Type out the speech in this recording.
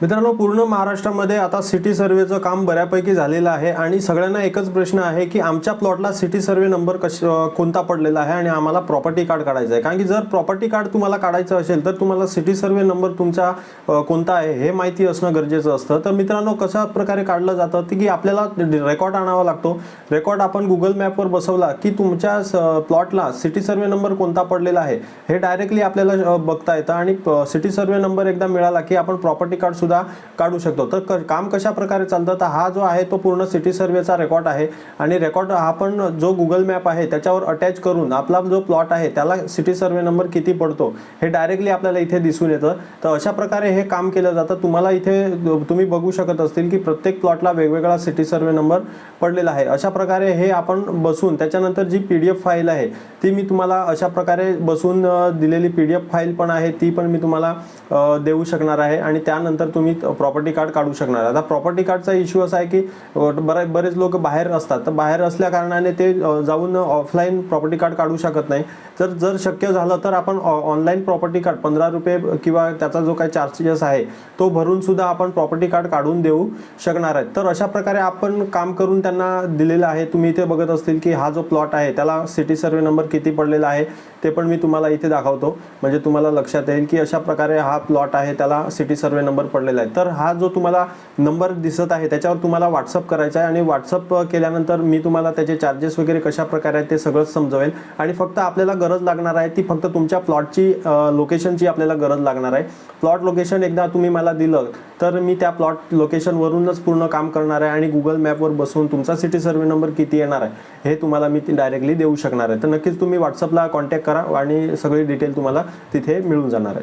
मित्रांनो पूर्ण महाराष्ट्रामध्ये आता सिटी सर्वेचं काम बऱ्यापैकी झालेलं आहे आणि सगळ्यांना एकच प्रश्न आहे की आमच्या प्लॉटला सिटी सर्वे नंबर कश कोणता पडलेला आहे आणि आम्हाला प्रॉपर्टी कार्ड काढायचं आहे. कारण की जर प्रॉपर्टी कार्ड तुम्हाला काढायचं असेल तर तुम्हाला सिटी सर्वे नंबर तुमचा कोणता आहे हे माहिती असणं गरजेचं असतं. तर मित्रांनो कशा प्रकारे काढलं जातं ते की आपल्याला रेकॉर्ड आणावा लागतो. रेकॉर्ड आपण गुगल मॅपवर बसवला की तुमच्या प्लॉटला सिटी सर्वे नंबर कोणता पडलेला आहे हे डायरेक्टली आपल्याला बघता येतं आणि सिटी सर्वे नंबर एकदा मिळाला की आपण प्रॉपर्टी कार्ड सुद्धा काढू शकतो. तर क- काम कशा प्रकारे चालतं? तर हा जो आहे तो पूर्ण सिटी सर्वेचा रेकॉर्ड आहे. आणि रेकॉर्ड हा पण जो गुगल मॅप आहे त्याच्यावर अटॅच करून आपला जो प्लॉट आहे त्याला सिटी सर्वे नंबर किती पडतो हे डायरेक्टली आपल्याला इथे दिसून येतं. तर अशा प्रकारे हे काम केलं जातं. तुम्हाला इथे तुम्ही बघू शकत असतील की प्रत्येक प्लॉटला वेगवेगळा सिटी सर्वे नंबर पडलेला आहे. अशा प्रकारे हे आपण बसून त्याच्यानंतर जी पी डी एफ फाईल आहे ती मी तुम्हाला अशा प्रकारे बसून दिलेली पी डी एफ फाईल पण आहे ती पण मी तुम्हाला देऊ शकणार आहे. आणि त्यानंतर तुम्ही प्रॉपर्टी कार्ड काढू शकणार. आता प्रॉपर्टी कार्डचा इश्यू असा आहे की बरे बरेच लोक बाहेर असतात. तर बाहेर असल्या कारणाने ते जाऊन ऑफलाईन प्रॉपर्टी कार्ड काढू शकत नाही. तर जर शक्य झालं तर आपण ऑनलाईन प्रॉपर्टी कार्ड पंधरा रुपये किंवा त्याचा जो काही चार्जेस आहे तो भरून सुद्धा आपण प्रॉपर्टी कार्ड काढून देऊ शकणार आहेत. तर अशा प्रकारे आपण काम करून त्यांना दिलेलं आहे. तुम्ही इथे बघत असतील की हा जो प्लॉट आहे त्याला सिटी सर्वे नंबर किती पडलेला आहे ते पण मी तुम्हाला इथे दाखवतो. म्हणजे तुम्हाला लक्षात येईल की अशा प्रकारे हा प्लॉट आहे त्याला सिटी सर्वे नंबर पडलेला आहे. तर हा जो तुम्हाला नंबर दिसत आहे त्याच्यावर तुम्हाला व्हॉट्सअप करायचा आहे आणि व्हॉट्सअप केल्यानंतर मी तुम्हाला त्याचे चार्जेस वगैरे कशा प्रकारे आहेत ते सगळंच समजवेल. आणि फक्त आपल्याला गरज लागणार आहे ती फक्त तुमच्या प्लॉटची लोकेशनची आपल्याला गरज लागणार आहे. प्लॉट लोकेशन एकदा तुम्ही मला दिलं तर मी त्या प्लॉट लोकेशनवरूनच पूर्ण काम करणार आहे आणि गुगल मॅपवर बसून तुमचा सिटी सर्वे नंबर किती येणार आहे हे तुम्हाला मी डायरेक्टली देऊ शकणार आहे. तर नक्कीच तुम्ही व्हॉट्सअपला कॉन्टॅक्ट करा आणि सगळी डिटेल तुम्हाला तिथे मिळून जाणार आहे.